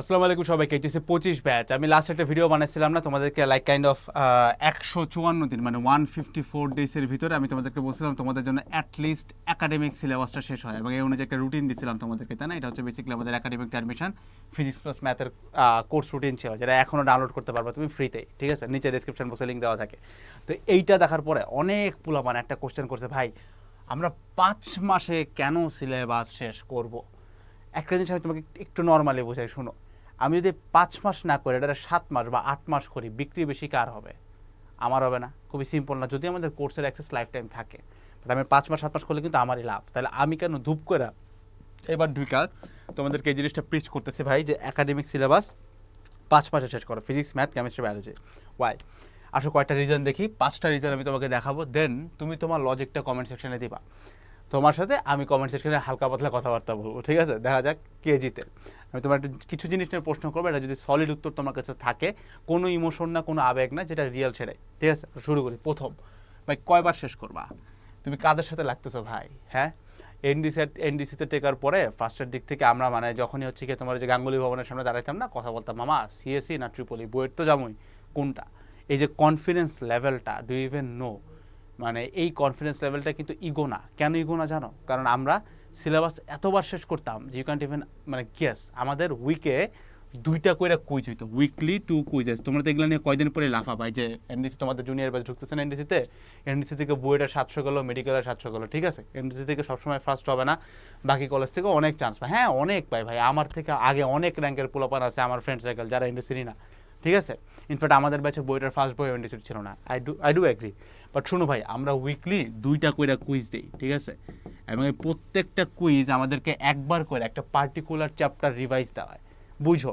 আসসালামু আলাইকুম সবাইকে এইচএসি পঁচিশ ব্যাচ। আমি লাস্ট একটা ভিডিও বানাচ্ছিলাম না, তোমাদেরকে লাইক কাইন্ড অফ একশো চুয়ান্ন দিন মানে ওয়ান ফিফটি ফোর ডেজের ভিতরে আমি তোমাদেরকে বলছিলাম তোমাদের জন্য অ্যাটলিস্ট একাডেমিক সিলেবাসটা শেষ হয়। এবং এই অনুযায়ী একটা রুটিন দিছিলাম তোমাদেরকে, তাই না? এটা হচ্ছে বেসিক্যালি আমাদের একাডেমিক অ্যাডমিশন ফিজিক্স প্লাস ম্যাথের কোর্স রুটিন ছিল, যেটা এখনও ডাউনলোড করতে পারবে তুমি ফ্রিতেই ঠিক আছে? নিচে ডিসক্রিপশন বক্সে লিঙ্ক দেওয়া থাকে। তো এইটা দেখার পরে অনেক পুলামান একটা কোশ্চেন করছে, ভাই, আমরা পাঁচ মাসে কেন সিলেবাস শেষ করব? একটা জিনিস আমি তোমাকে একটু নর্মালি বোঝাই, শুনো। আমি যদি পাঁচ মাস না করে, এটা সাত মাস বা আট মাস করি, বিক্রি বেশি কার হবে? আমার হবে না, খুবই সিম্পল না। যদি আমাদের কোর্সের অ্যাক্সেস লাইফ টাইম থাকে বাট আমি পাঁচ মাস, সাত মাস করলে কিন্তু আমারই লাভ। তাহলে আমি কেন ধূপ করে এবার ঢুকা, তোমাদেরকে এই জিনিসটা প্রিচ করতেছে ভাই, যে একাডেমিক সিলেবাস পাঁচ মাসে শেষ করো physics math chemistry biology why আসো কয়টা রিজন দেখি, পাঁচটা রিজন আমি তোমাকে দেখাবো দেন তুমি তোমার লজিকটা কমেন্ট সেকশনে দিবা। তোমার সাথে আমি কমেন্ট সেকশনে হালকা পাতলা কথাবার্তা বলব, ঠিক আছে? দেখা যাক কে জিতে। আমি তোমার একটা কিছু জিনিস নিয়ে প্রশ্ন করব, এটা যদি সলিড উত্তর তোমার কাছে থাকে, কোনো ইমোশন না, কোনো আবেগ না, যেটা রিয়েল ছেড়ে। ঠিক আছে? শুরু করি, প্রথম। ভাই, কয়বার শেষ করবা? তুমি কাদের সাথে লাগতেছো ভাই? হ্যাঁ? এনডিসি এনডিসিতে টেকার পরে ফার্স্টের দিক থেকে আমরা মানে যখনই হচ্ছে কি তোমার যে গাঙ্গুলি ভবনের সামনে দাঁড়াইতাম না, কথা বলতাম, মামা সিএসসি না ট্রিপলি বইয়ের তো জামুই কোনটা? এই যে কনফিডেন্স লেভেলটা ডু ইভেন নো মানে এই কনফিডেন্স লেভেলটা কিন্তু ইগো না। কেন ইগো না জানো? কারণ আমরা সিলেবাস এতবার শেষ করতাম যে ইউ ক্যান্ট ইভেন মানে গেস আমাদের উইকে দুইটা করে কুইজ হইতো। উইকলি টু কুইজেস তোমরা তো এগুলো নিয়ে কয়দিন পরে লাফা পাই যে এনডিসি তোমাদের জুনিয়র ব্যাচ ঢুকতেছে না এনডিসিতে এনডিসি থেকে বুয়েটা সাতশো গেলো মেডিকেলের সাতশো গেলো, ঠিক আছে? এনডিসি থেকে সবসময় ফার্স্ট হবে না। বাকি কলেজ থেকে অনেক চান্স পায়। হ্যাঁ অনেক পাই ভাই। আমার থেকে আগে অনেক র্যাঙ্কের পোলাপান আছে, আমার ফ্রেন্ড সার্কেল যারা এনডিসিরই না। ঠিক আছে? ইনফ্যাক্ট আমাদের ব্যাচে বইটার ফার্স্ট বই এনডিসির ছিল না। I do I do agree but শোনো ভাই, আমরা উইকলি দুইটা কইরা কুইজ দিই, ঠিক আছে? এবং এই প্রত্যেকটা কুইজ আমাদেরকে একবার করে একটা পার্টিকুলার চ্যাপ্টার রিভাইজ দেওয়া হয়। বুঝো?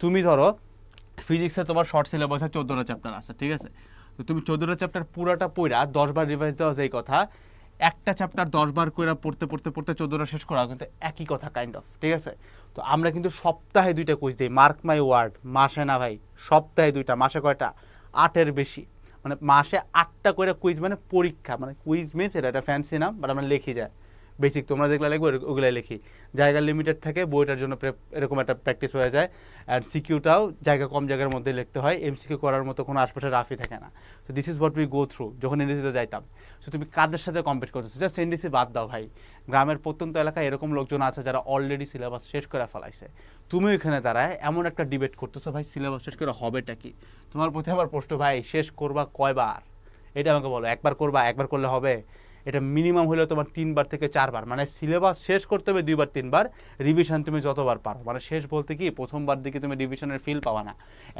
তুমি ধরো ফিজিক্সে তোমার শর্ট সিলেবাসে চোদ্দোটা চ্যাপ্টার আছে, ঠিক আছে? তো তুমি চোদ্দোটা চ্যাপ্টার পুরাটা পড়া দশবার রিভাইজ দেওয়া যেই কথা একটা চ্যাপ্টার দশবার করে পড়তে পড়তে পড়তে চোদ্দোটা শেষ করা কিন্তু একই কথা কাইন্ড অফ ঠিক আছে? তো আমরা কিন্তু সপ্তাহে দুইটা কোচ দিই। মার্ক মাই ওয়ার্ড মাসে না ভাই, সপ্তাহে দুইটা, মাসে কয়টা? আটের বেশি। মানে মাসে আটটা করে কুইজ মানে পরীক্ষা। মানে কুইজ মিনস এটা একটা ফ্যান্সি নাম বাট আমরা লিখি যায়। বেসিক তোমরা যেগুলো লিখব ওগুলাই লিখি। জায়গা লিমিটেড থাকে, বইটার জন্য এরকম একটা প্র্যাকটিস হয়ে যায়। অ্যান্ড সিকিউটাও জায়গা কম জায়গার মধ্যে লিখতে হয়। এমসিকিউ করার মতো কোনো আশপাশে রাফই থাকে না। তো this is what we go through যখন এনডিসিতে যাইতাম। সো তুমি কাদের সাথে কম্পিট করতেছো? জাস্ট এনডিসি বাদ দাও ভাই। গ্রামের প্রত্যন্ত এলাকায় এরকম লোকজন আছে যারা অলরেডি সিলেবাস শেষ করে ফেলাইছে। তুমি এখানে দাঁড়ায় এমন একটা ডিবেট করতেছো, ভাই সিলেবাস শেষ করে হবেটা কি? তোমার প্রতি আমার প্রশ্ন, ভাই, শেষ করবা কয়বার? এটা আমাকে বলো, একবার করবা, একবার করলে হবে? এটা মিনিমাম হলেও তোমার তিনবার থেকে চারবার। মানে সিলেবাস শেষ করতে হবে দুইবার, তিনবার। রিভিশন তুমি যতবার পারো। মানে শেষ বলতে কি, প্রথমবার দিকে তুমি রিভিশনের ফিল পাওয়া না।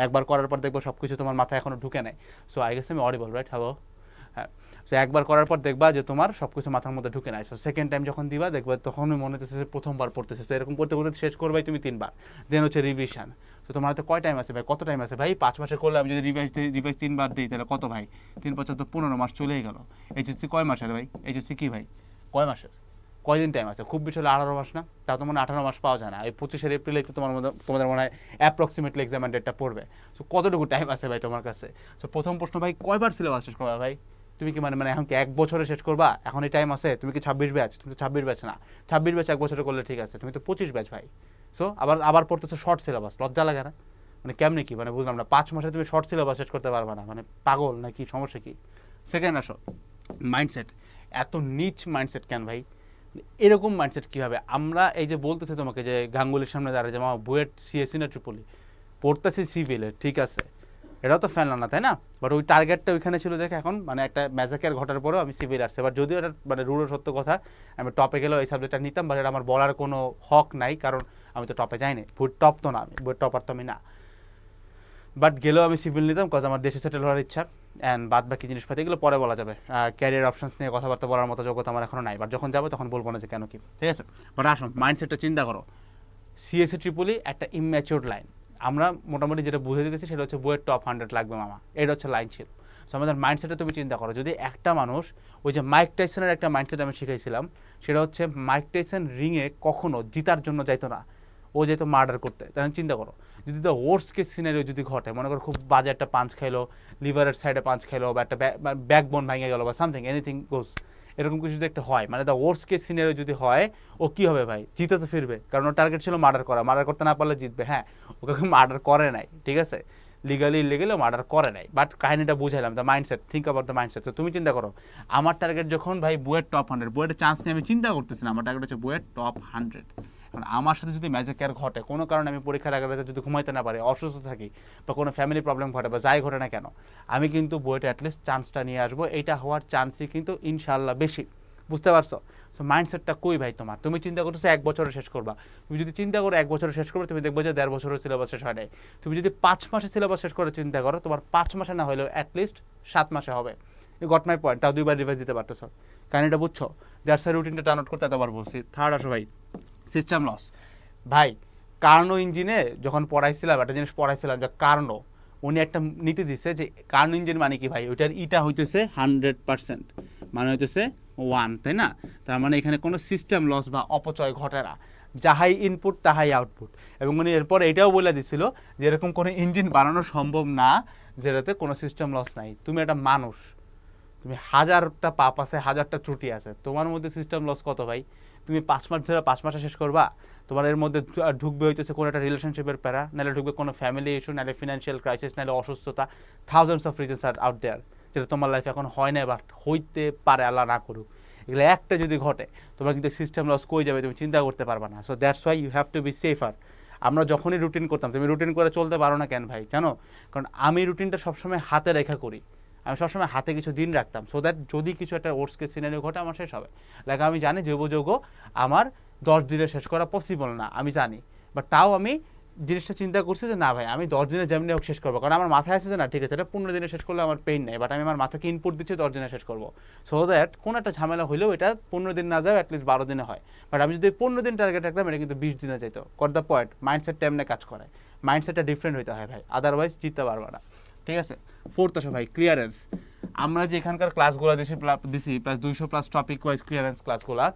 একবার করার পর দেখব সব কিছু তোমার মাথায় এখনও ঢুকে নেয় সো আই গেস আমি অডিবল রাইট হ্যালো হ্যাঁ। সো একবার করার পর দেখবা যে তোমার সব কিছু মাথার মধ্যে ঢুকে নাই। সো সেকেন্ড টাইম যখন দিবা, দেখবা তখনই মনে হচ্ছে প্রথমবার পড়তেছে। তো এরকম করতে করতে শেষ করবাই তুমি তিনবার। দেন হচ্ছে রিভিশন তো তোমার হাতে কয় টাইম আছে ভাই? কত টাইম আছে? ভাই, পাঁচ মাসে করলে আমি যদি রিভাইজ রিভাইজ তিনবার দিই, তাহলে কত ভাই? তিন বছর তো পনেরো মাস চলেই গেল। এইচএসসি কয় মাসের ভাই? এইচএসসি কী ভাই? কয় মাসের? কয়দিন টাইম আছে? খুব বেশি হলে আঠারো মাস না? তা তো মনে আঠারো মাস পাওয়া যায় না। এই পঁচিশের এপ্রিলে তো তোমার মধ্যে, তোমাদের মনে হয় অ্যাপ্রক্সিমেটলি এক্সামের ডেটটা পড়বে। সো কতটুকু টাইম আছে ভাই তোমার কাছে? সো প্রথম প্রশ্ন ভাই, কয়বার সিলেবাস শেষ করবে ভাই? তুমি কি মানে মানে এখন কি এক বছরে শেষ করবা? এখন এই টাইম আছে, তুমি কি ছাব্বিশ ব্যাচ? তুমি তো ছাব্বিশ ব্যাচ না। ছাব্বিশ ব্যাচ এক বছরে করলে ঠিক আছে, তুমি তো পঁচিশ ব্যাচ ভাই। সো আবার আবার পড়তেছো শর্ট সিলেবাস লজ্জা লাগে না? মানে কেমনে কি? মানে বুঝলাম না, পাঁচ মাসে তুমি শর্ট সিলেবাস শেষ করতে পারবে না। মানে পাগল নাকি, সমস্যা কি? সেকেন্ড আসো মাইন্ডসেট এত নিচ মাইন্ডসেট কেন ভাই? এরকম মাইন্ডসেট কীভাবে? আমরা এই যে বলতেছি তোমাকে যে গাঙ্গুলির সামনে দাঁড়ায় যে আমার বুয়েট, সিএসসি না ট্রিপলি পড়তেছি সিভিলে ঠিক আছে। এটাও তো ফেললাম না, তাই না? বাট ওই টার্গেটটা ওইখানে ছিল দেখে এখন মানে একটা ম্যাজাকের ঘটার পরেও আমি সিভিল আসছে এবার যদিও এটা মানে রুড়ো সত্য কথা, আমি টপে গেলেও এই সাবজেক্টটা নিতাম বাট এটা আমার বলার কোনো হক নাই, কারণ আমি তো টপে যাইনি। বইয়ের টপ তো না আমি বইয়ের টপার তো আমি না। বাট গেলেও আমি সিভিল নিতাম কজ আমার দেশে সেটেল হওয়ার ইচ্ছা। অ্যান্ড বাদ বাকি জিনিসপাতি এগুলো পরে বলা যাবে। ক্যারিয়ার অপশানস নিয়ে কথাবার্তা বলার মতো যোগ্যতা আমার এখনও নাই। বাট যখন যাব তখন বলব না যে কেন কি। ঠিক আছে? বাট আসুন মাইন্ডসেটটা চিন্তা করো। সিএসসি ট্রিপলি একটা ইম্যাচিওর লাইন আমরা মোটামুটি যেটা বুঝে দিতেছি সেটা হচ্ছে বইয়ের টপ হান্ড্রেড লাগবে মামা। এটা হচ্ছে লাইন ছিল সো আমাদের মাইন্ডসেটে তুমি চিন্তা করো, যদি একটা মানুষ, ওই যে মাইক টাইসনের একটা মাইন্ডসেট আমি শিখাইছিলাম, সেটা হচ্ছে মাইক টাইসন রিংয়ে কখনো জিতার জন্য যাইতো না। ও যেত মার্ডার করতে, তাহলে চিন্তা করো, যদি ওয়ার্স্ট কেস সিনারিও যদি ঘটে, মনে করো খুব বাজে একটা পাঞ্চ খাইলো লিভারের সাইডে পাঞ্চ খাইলো, বা একটা ব্যাকবোন ভেঙে গেলো, বা সামথিং এনিথিং গোস এরকম কিছু যদি একটা হয় মানে দ্য ওর্স কেস সিনারিও যদি হয়, ও কি হবে ভাই? জিতে তো ফিরবে। কারণ ওর টার্গেট ছিল মার্ডার করা। মার্ডার করতে না পারলে জিতবে। হ্যাঁ ওকে মার্ডার করে নাই, ঠিক আছে? লিগালি ইলিগালি মার্ডার করে নাই। বাট কাহিনিটা বুঝাইলাম the mindset think about the mindset তো তুমি চিন্তা করো, আমার টার্গেট যখন ভাই বুয়ের টপ হান্ড্রেড বুয়েটের চান্স নিয়ে আমি চিন্তা করতেছি না আমার টার্গেট হচ্ছে বুয়ের টপ হান্ড্রেড কারণ আমার সাথে যদি ম্যাজিক কেয়ার ঘটে, কোনো কারণে আমি পরীক্ষার আগে যদি ঘুমাইতে না পারি, অসুস্থ থাকি বা কোনো ফ্যামিলি প্রবলেম ঘটে বা যাই ঘটে না কেন, আমি কিন্তু বইটা অ্যাটলিস্ট চান্সটা নিয়ে আসব। এইটা হওয়ার চান্সই কিন্তু ইনশাল্লাহ বেশি। বুঝতে পারছ? সো মাইন্ডসেটটা কই ভাই তোমার? তুমি চিন্তা করতেছো এক বছরে শেষ করবা। তুমি যদি চিন্তা করো এক বছরে শেষ করবে, তুমি দেখবে যে দেড় বছরের সিলেবাস শেষ হয় নাই। তুমি যদি পাঁচ মাসে সিলেবাস শেষ করে চিন্তা করো, তোমার পাঁচ মাসে না হলেও অ্যাটলিস্ট সাত মাসে হবে। গট মাই পয়েন্ট তাও দুইবার রিভাইজ দিতে পারতেছো। কাহিনিটা বুঝছ? দ্যাটস রুটিনটা টার্ন আউট করতে এতবার বলছি। থার্ড আসো ভাই। সিস্টেম লস ভাই কার্নো ইঞ্জিনে যখন পড়াইছিলাম, একটা জিনিস পড়াইছিলাম যে কার্নো উনি একটা নীতি দিছে যে কার্নো ইঞ্জিন মানে কি ভাই? ওইটার ইটা হইতেছে হান্ড্রেড পার্সেন্ট মানে হইতেছে ওয়ান তাই না? তার মানে এখানে কোনো সিস্টেম লস বা অপচয় ঘটে না। যাহাই ইনপুট তাহাই আউটপুট এবং উনি এরপর এটাও বলে দিছিল যে এরকম কোনো ইঞ্জিন বানানো সম্ভব না, যেটাতে কোনো সিস্টেম লস নাই। তুমি একটা মানুষ। তুমি হাজারটা পাপ আছে, হাজারটা ত্রুটি আছে। তোমার মধ্যে সিস্টেম লস কত ভাই? তুমি পাঁচ মাস ধরে পাঁচ মাসে শেষ করবা, তোমার এর মধ্যে ঢুকবে হইতেছে কোনো একটা রিলেশনশিপের প্যারা, নাহলে ঢুকবে কোনো ফ্যামিলি ইস্যু নাহলে ফিনান্সিয়াল ক্রাইসিস নাহলে অসুস্থতা। Thousands of reasons are out there যেটা তোমার লাইফে এখন হয় না বাট হইতে পারে, আল্লাহ না করুক। এগুলো একটা যদি ঘটে, তোমার কিন্তু সিস্টেম লস কই যাবে, তুমি চিন্তা করতে পারবা না। So that's why you have to be safer আমরা যখনই রুটিন করতাম, তুমি রুটিন করে চলতে পারো না কেন ভাই? জানো? কারণ আমি রুটিনটা সবসময় হাতে রেখা করি। আমি সবসময় হাতে কিছু দিন রাখতাম। সো দ্যাট যদি কিছু একটা ওর্সকে সিনারিও ঘটে, আমার শেষ হবে। লাইক আমি জানি জৈব যৌগ আমার দশ দিনে শেষ করা পসিবল না, আমি জানি। বাট তাও আমি জিনিসটা চিন্তা করছি যে, না ভাই, আমি দশ দিনে যেমনি হোক শেষ করব। কারণ আমার মাথায় আছে যে, না, ঠিক আছে, এটা পনেরো দিনে শেষ করলে আমার পেইন নেই বাট আমি আমার মাথাকে ইনপুট দিচ্ছি দশ দিনে শেষ করব। সো দ্যাট কোনো একটা ঝামেলা হলেও এটা পনেরো দিন না যায় অ্যাটলিস্ট বারো দিনে হয়। বাট আমি যদি পনেরো দিন টার্গেট রাখতাম, এটা কিন্তু বিশ দিনে যেত কর দ্য পয়েন্ট মাইন্ডসেটটা এমনি কাজ করে। মাইন্ডসেটটা ডিফারেন্ট হইতে হয় ভাই। আদারওয়াইজ জিততে পারবে না। ঠিক আছে? ফোর্থ আসো ভাই ক্লিয়ারেন্স আমরা যে এখানকার ক্লাসগুলো দিছি দিছি প্লাস দুইশো প্লাস টপিক ওয়াইজ ক্লিয়ারেন্স ক্লাসগুলো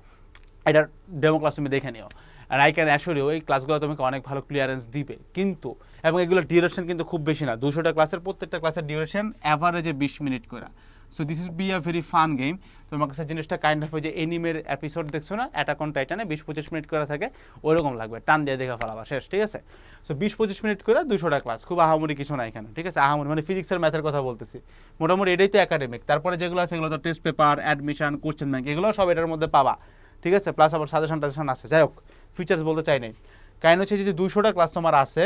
এটার ডেমো ক্লাস তুমি দেখে নিও। আর আই ক্যান অ্যাসোর এই ক্লাসগুলো তোমাকে অনেক ভালো ক্লিয়ারেন্স দিবে। কিন্তু, এবং এগুলো ডিউরেশন কিন্তু খুব বেশি না দুশোটা ক্লাসের প্রত্যেকটা ক্লাসের ডিউরেশন অ্যাভারেজে বিশ মিনিট করে। So this is be a very fun game তোমার কাছে জিনিসটা কাইন্ড অফ ওই যে এনিমের এপিসোড দেখছ না? অ্যাটাকন টাইটানে বিশ পঁচিশ মিনিট করে থাকে ওইরকম লাগবে। টান দিয়ে দেখে ফেলাবা, শেষ, ঠিক আছে? সো বিশ পঁচিশ মিনিট করে দুশোটা ক্লাস খুব আহামরি কিছু না এখানে, ঠিক আছে? আহামরি মানে ফিজিক্সের ম্যাথের কথা বলতেছি। মোটামুটি এটাই তো একাডেমিক তারপরে যেগুলো আছে, এগুলো তো test paper admission question bank এগুলো সব এটার মধ্যে পাবা, ঠিক আছে? প্লাস আবার সাজেশন টাজেশন আছে। যাই হোক ফিচার্স বলতে চাই নাই। কারণ হচ্ছে যে দুশোটা ক্লাস তোমার আছে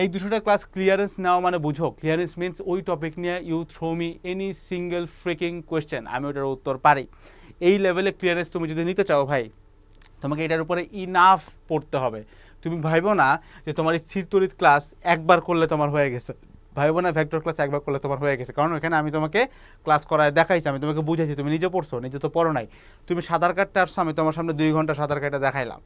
এই দুশোটা ক্লাস ক্লিয়ারেন্স নেওয়া মানে বুঝো। ক্লিয়ারেন্স মিনস ওই টপিক নিয়ে you throw me any single freaking question আমি ওটার উত্তর পারি। এই লেভেলে ক্লিয়ারেন্স তুমি যদি নিতে চাও ভাই, তোমাকে এটার উপরে ইনাফ পড়তে হবে। তুমি ভাইবো না যে তোমার এই স্থিরতরিত ক্লাস একবার করলে তোমার হয়ে গেছে। ভাইবো না ভেক্টর ক্লাস একবার করলে তোমার হয়ে গেছে। কারণ এখানে আমি তোমাকে ক্লাস করায় দেখাইছি, আমি তোমাকে বুঝাইছি, তুমি নিজে পড়ছো, নিজে তো পড়ো নাই। তুমি সাঁতার কাটতে আসছো, আমি তোমার সামনে দুই ঘণ্টা সাঁতার কাটে দেখাইলাম।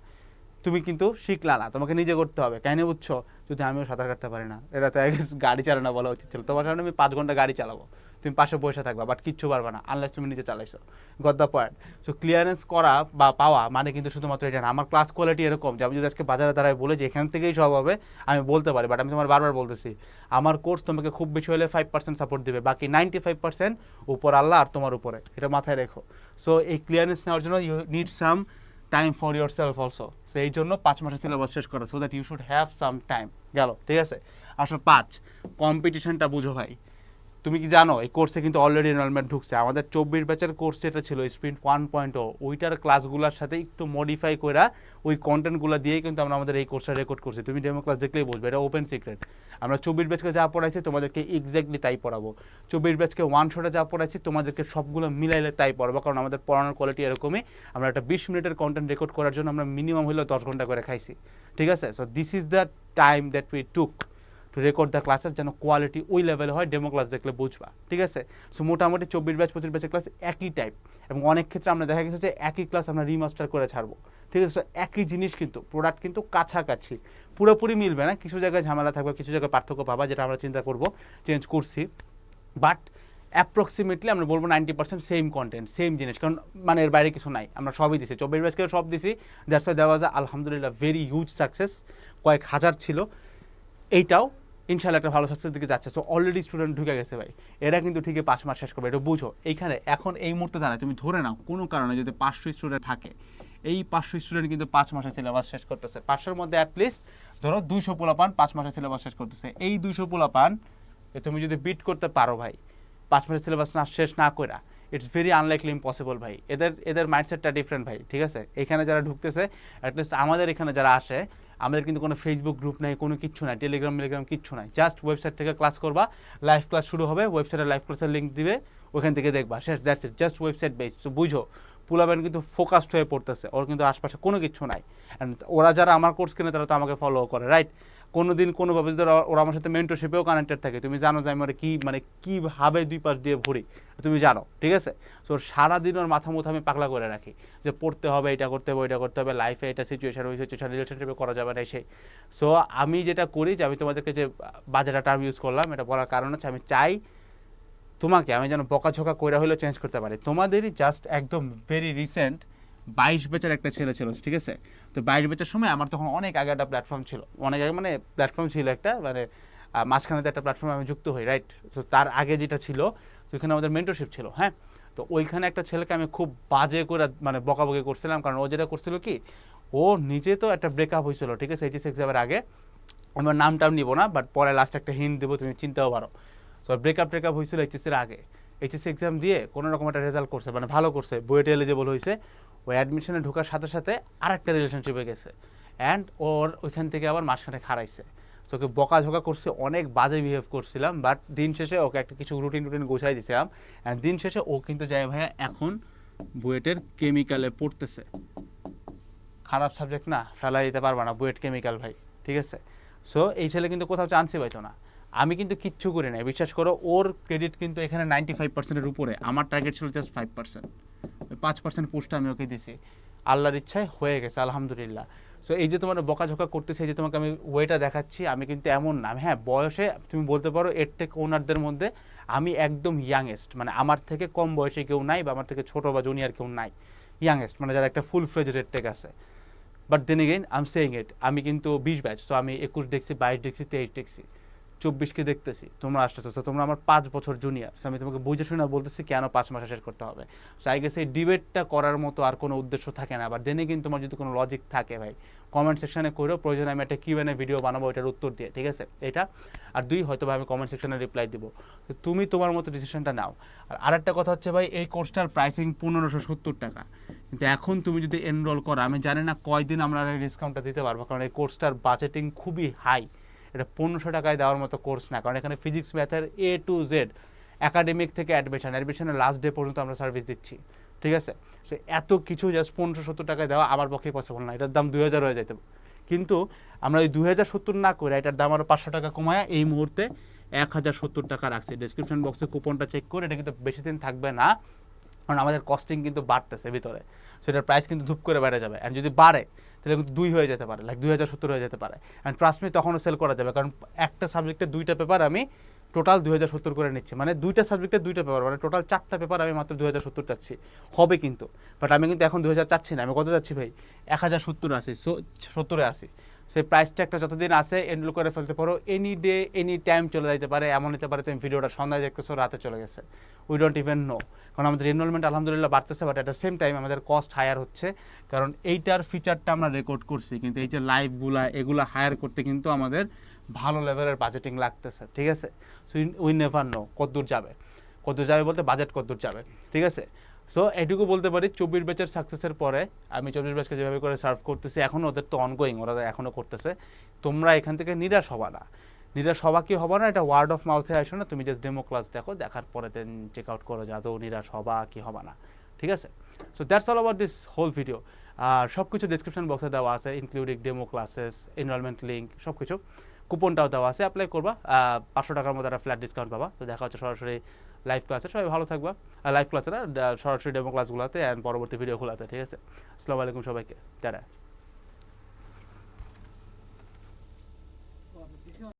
তুমি কিন্তু শিখলা না, তোমাকে নিজে করতে হবে। কেন বুঝছ? যদি আমিও সাঁতার কাটতে পারি না। এটা তো গাড়ি চালানো বলা উচিত ছিল। তোমার সামনে আমি পাঁচ ঘণ্টা গাড়ি চালাবো। তুমি পাশে বসে থাকবা বাট কিচ্ছু পারবে না আনলেস তুমি নিজে চালাইছো। Got the point so clearance করা বা পাওয়া মানে কিন্তু শুধুমাত্র এটা না। আমার ক্লাস কোয়ালিটি এরকম যে, আমি যদি আজকে বাজারে দাঁড়ায় বলে যে, এখান থেকেই সব হবে, আমি বলতে পারি বাট আমি তোমার বারবার বলতেছি, আমার কোর্স তোমাকে খুব বেশি হলে ফাইভ পার্সেন্ট সাপোর্ট দেবে, বাকি নাইনটি ফাইভ পার্সেন্ট উপর আল্লাহ আর তোমার উপরে। এটা মাথায় রেখো। সো এই ক্লিয়ারেন্স নেওয়ার জন্য you need some time for yourself also so এই জন্য পাঁচ মাসের সিলেবাস শেষ করো so that you should have some time গেল, ঠিক আছে? আসলে পাঁচ। কম্পিটিশনটা বুঝো ভাই। তুমি কি জানো, এই কোর্সে কিন্তু অলরেডি এনরোলমেন্ট ঢুকছে। আমাদের চব্বিশ ব্যাচের কোর্স যেটা ছিল স্প্রিন্ট ওয়ান পয়েন্ট ও ওইটার ক্লাসগুলোর সাথে একটু মডিফাই করে ওই কন্টেন্টগুলো দিয়ে কিন্তু আমরা আমাদের এই কোর্সটা রেকর্ড করছি। তুমি ডেমো ক্লাস দেখলেই বুঝবে, এটা ওপেন সিক্রেট আমরা চব্বিশ ব্যাচকে যা পড়াইছি, তোমাদেরকে এক্স্যাক্টলি তাই পড়াবো। চব্বিশ ব্যাচকে ওয়ান শোটা যা পড়াইছি, তোমাদেরকে সবগুলো মিলাইলে তাই পড়াবো, কারণ আমাদের পড়ানোর কোয়ালিটি এরকমই। আমরা একটা বিশ মিনিটের কন্টেন্ট রেকর্ড করার জন্য আমরা মিনিমাম হলেও দশ ঘণ্টা করে খাইছি। ঠিক আছে? So this is the time that we took to record the classes যেন কোয়ালিটি ওই লেভেলে হয় ডেমো ক্লাস দেখলে বুঝবা, ঠিক আছে? সো মোটামুটি চব্বিশ ব্যাচ পঁচিশ ব্যাচের ক্লাস একই টাইপ এবং অনেক ক্ষেত্রে আমরা দেখা গেছে যে একই ক্লাস আমরা রিমাস্টার করে ছাড়বো, ঠিক আছে? একই জিনিস কিন্তু প্রোডাক্ট কিন্তু কাছাকাছি, পুরোপুরি মিলবে না, কিছু জায়গায় ঝামেলা থাকবে, কিছু জায়গায় পার্থক্য পাবা, যেটা আমরা চিন্তা করব চেঞ্জ করছি বাট অ্যাপ্রক্সিমেটলি আমরা বলব ninety percent same content same জিনিস, কারণ মানে এর বাইরে কিছু নাই, আমরা সবই দিছি, চব্বিশ ব্যাচকে সব দিছি দ্যাটস ওয়াই আলহামদুলিল্লাহ ভেরি হিউজ সাকসেস কয়েক হাজার ছিল, এইটাও ইনশাল্লাহ একটা ভালো সাকসেস দিকে যাচ্ছে। সো অলরেডি স্টুডেন্ট ঢুকে গেছে ভাই। এরা কিন্তু ঠিকই পাঁচ মাস শেষ করবে। এটা বুঝো। এইখানে এখন এই মুহূর্তে দাঁড়ায় তুমি ধরে নাও, কোনো কারণে যদি পাঁচশো স্টুডেন্ট থাকে, এই পাঁচশো স্টুডেন্ট কিন্তু পাঁচ মাসের সিলেবাস শেষ করতেছে। পাঁচশোর মধ্যে অ্যাটলিস্ট ধরো দুইশো পোলাপান পাঁচ মাসের সিলেবাস শেষ করতেছে। এই দুইশো পোলাপান তুমি যদি বিট করতে পারো ভাই, পাঁচ মাসের সিলেবাস না শেষ না করা ইটস ভেরি আনলাইকলি ইম্পসিবল ভাই। এদের এদের মাইন্ডসেটটা ডিফারেন্ট ভাই, ঠিক আছে? এখানে যারা ঢুকতেছে অ্যাটলিস্ট আমাদের এখানে যারা আসে আমাদের কিন্তু কোনো ফেসবুক গ্রুপ নাই, কোনো কিছু নাই টেলিগ্রাম মেলিগ্রাম কিচ্ছু নাই। জাস্ট ওয়েবসাইট থেকে ক্লাস করবা লাইভ ক্লাস শুরু হবে ওয়েবসাইটে লাইভ ক্লাসের লিঙ্ক দিবে, ওখান থেকে দেখবা, শেষ that's it just website base তো বুঝো পুলাবেন কিন্তু ফোকাসড হয়ে পড়তেছে, ওর কিন্তু আশপাশে কোনো কিছু নাই। অ্যান্ড ওরা যারা আমার কোর্স কিনে, তারা তো আমাকে ফলো করে রাইট কোনো দিন কোনোভাবে যদি ওরা- আমার সাথে মেন্টরশিপেও কানেক্টেড থাকে, তুমি জানো যে আমি ওরা কী মানে কীভাবে দুই পাশ দিয়ে ঘুরি, তুমি জানো, ঠিক আছে? সো সারাদিন ওর মাথা মুথা আমি পাগলা করে রাখি, যে পড়তে হবে, এটা করতে হবে এটা করতে হবে লাইফে এটা সিচুয়েশন ওই সিচুয়েশন রিলেশনশিপে করা যাবে না সেই। সো আমি যেটা করি যে আমি তোমাদেরকে যে বাজারটা টার্ম ইউজ করলাম, এটা বলার কারণ হচ্ছে আমি চাই তোমাকে, আমি যেন বকাঝকা কইরা হলেও চেঞ্জ করতে পারি। তোমাদেরই জাস্ট একদম ভেরি রিসেন্ট বাইশ বেচার একটা ছেলে ছিল, ঠিক আছে? তো বাইশ বেচার সময় আমার তখন অনেক আগে একটা প্ল্যাটফর্ম ছিল। অনেক আগে মানে প্ল্যাটফর্ম ছিল একটা মানে মাঝখানে একটা প্ল্যাটফর্মে আমি যুক্ত হই রাইট তো তার আগে যেটা ছিল, তো ওইখানে আমাদের মেন্টরশিপ ছিল হ্যাঁ? তো ওইখানে একটা ছেলেকে আমি খুব বাজে করে মানে বকাবকি করছিলাম। কারণ ও যেটা করছিল কি, ও নিজে তো একটা ব্রেকআপ হয়েছিল, ঠিক আছে? এইচএস এক্সামের আগে। আমার নামটাও নিব না বাট পরে লাস্ট একটা হিন্ট দেবো, তুমি চিনতেও পারো। সো ব্রেকআপ ব্রেকআপ হয়েছিল এইচএসের আগে। এইচএসসি এক্সাম দিয়ে কোনো রকম একটা রেজাল্ট করছে মানে ভালো করছে, বুয়েটে এলিজেবল হয়েছে ওই অ্যাডমিশনে ঢোকার সাথে সাথে আরেকটা রিলেশনশিপে গেছে। অ্যান্ড ওর ওইখান থেকে আবার মাঝখানে খারাইছে তো ওকে বকাঝকা করছে, অনেক বাজে বিহেভ করছিলাম বাট দিন শেষে ওকে একটা কিছু রুটিন রুটিন গোছাই দিয়েছিলাম অ্যান্ড দিন শেষে ও কিন্তু যায়, ভাইয়া, এখন বুয়েটের কেমিক্যালে পড়তেছে। খারাপ সাবজেক্ট না, ফেলাই দিতে পারবা না বুয়েট কেমিক্যাল ভাই, ঠিক আছে? সো এই ছেলে কিন্তু কোথাও চান্সই পাইতো না। আমি কিন্তু কিচ্ছু করি নাই বিশ্বাস করো, ওর ক্রেডিট কিন্তু এখানে নাইনটি ফাইভ পার্সেন্টের উপরে। আমার টার্গেট ছিল জাস্ট ফাইভ পার্সেন্ট পাঁচ পার্সেন্ট পোস্ট আমি ওকে দিছি। আল্লাহর ইচ্ছায় হয়ে গেছে, আলহামদুলিল্লাহ। সো এই যে তোমার বকাঝকা করতেছে, এই যে তোমাকে আমি ওয়েটা দেখাচ্ছি, আমি কিন্তু এমন না। হ্যাঁ বয়সে তুমি বলতে পারো, এর থেকে ওনারদের মধ্যে আমি একদম ইয়াংয়েস্ট মানে আমার থেকে কম বয়সে কেউ নাই বা আমার থেকে ছোট বা জুনিয়র কেউ নাই। ইয়াংয়েস্ট মানে যারা একটা ফুল ফ্রেজ রেড টেক আছে। But then again I am saying it আমি কিন্তু বিশ ব্যাচ তো আমি একুশ দেখছি, বাইশ দেখছি, তেইশ দেখছি। চব্বিশকে দেখতেছি, তোমরা আসতেছো। তো তোমরা আমার পাঁচ বছর জুনিয়র আমি তোমাকে বুঝে শুনে বলতেছি কেন পাঁচ মাসে শেষ করতে হবে। সো আই গেস এই ডিবেটটা করার মতো আর কোনো উদ্দেশ্য থাকে না। বাট দেনে কিন্তু তোমার যদি কোনো লজিক থাকে ভাই কমেন্ট সেকশানে করেও প্রয়োজন আমি একটা কিউএনএ ভিডিও বানাবো, এটার উত্তর দিয়ে, ঠিক আছে? এটা। আর দুই, হয়তো বা আমি কমেন্ট সেকশানে রিপ্লাই দিব। তো তুমি তোমার মতো ডিসিশনটা নাও। আর আরেকটা কথা হচ্ছে ভাই, এই কোর্সটার প্রাইসিং পনেরোশো সত্তর টাকা। কিন্তু এখন তুমি যদি এনরোল করো, আমি জানি না কয়দিন আমরা ডিসকাউন্টটা দিতে পারব। কারণ এই কোর্সটার বাজেটিং খুবই হাই এটা পনেরোশো টাকায় দেওয়ার মতো কোর্স না। কারণ এখানে ফিজিক্স ম্যাথের এ টু জেড একাডেমিক থেকে অ্যাডমিশন অ্যাডমিশনের লাস্ট ডে পর্যন্ত আমরা সার্ভিস দিচ্ছি। ঠিক আছে? সে এত কিছু জাস্ট পনেরোশো সত্তর টাকায় দেওয়া আমার পক্ষে পসিবল না। এটার দাম দুই হাজার হয়ে যেতে কিন্তু আমরা ওই দুই হাজার সত্তর না করে এটার দাম আরও পাঁচশো টাকা কমায় এই মুহূর্তে এক হাজার সত্তর টাকা রাখছি। ডিসক্রিপশন বক্সে কুপনটা চেক করে, এটা কিন্তু বেশি দিন থাকবে না। কারণ আমাদের কস্টিং কিন্তু বাড়তেছে ভিতরে। সো এটার প্রাইস কিন্তু ধূপ করে বেড়ে যাবে। অ্যান্ড যদি বাড়ে, তাহলে কিন্তু দুই হয়ে যেতে পারে লাইক দুই হাজার সত্তর হয়ে যেতে পারে। অ্যান্ড ট্রাস্ট মি তখনও সেল করা যাবে। কারণ একটা সাবজেক্টে দুইটা পেপার আমি টোটাল দুই হাজার সত্তর করে নিচ্ছি। মানে দুইটা সাবজেক্টে দুইটা পেপার মানে টোটাল চারটা পেপার আমি মাত্র দুই হাজার সত্তর চাচ্ছি। হবে কিন্তু। বাট আমি কিন্তু এখন দুই হাজার চাচ্ছি না। আমি কত চাচ্ছি ভাই? এক হাজার সত্তর আসি সত্তরে আসি সেই প্রাইসটা একটা যতদিন আসে এনরোল করে ফেলতে পারো। এনি ডে এনি টাইম চলে যেতে পারে, এমন হতে পারে তুমি ভিডিওটা সন্ধ্যায় দেখতেছো, রাতে চলে গেছে। উই ডোন্ট ইভেন নো কারণ আমাদের এনরোলমেন্ট আলহামদুলিল্লাহ বাড়তেছে but at the same time আমাদের কস্ট হায়ার হচ্ছে। কারণ এইটার ফিচারটা আমরা রেকর্ড করছি, কিন্তু এই যে লাইভগুলা এগুলা হায়ার করতে কিন্তু আমাদের ভালো লেভেলের বাজেটিং লাগতেছে, ঠিক আছে? সো উই নেভার নো কতদূর যাবে। কতদূর যাবে বলতে বাজেট কতদূর যাবে, ঠিক আছে? সো এটুকু বলতে পারি, চব্বিশ ব্যাচের সাকসেসের পরে আমি চব্বিশ ব্যাচকে যেভাবে করে সার্ভ করতেছি এখনও ওদের তো অনগোয়িং ওরা এখনও করতেছে। তোমরা এখান থেকে নিরাশ হবা না। নিরাশ হবা কি হবা না, এটা ওয়ার্ড অফ মাউথে আসো না, তুমি জাস্ট ডেমো ক্লাস দেখো, দেখার পরে দেন চেক আউট করো যে আদৌ নিরাশ হবা কি হবা না, ঠিক আছে? সো দ্যাটস অল আবার দিস হোল ভিডিও আর সব কিছু ডিসক্রিপশন বক্সে দেওয়া আছে including demo classes enrollment link সব কিছু কুপনটাও দেওয়া আছে অ্যাপ্লাই করবা পাঁচশো টাকার মতো একটা ফ্ল্যাট ডিসকাউন্ট পাবা। তো দেখা হচ্ছে সরাসরি লাইভ ক্লাসে সবাই ভালো থাকবা। লাইভ ক্লাসে না সরাসরি ডেমো ক্লাসগুলোতে অ্যান্ড পরবর্তী ভিডিওগুলোতে ঠিক আছে? আসসালামু আলাইকুম সবাইকে, টাটা।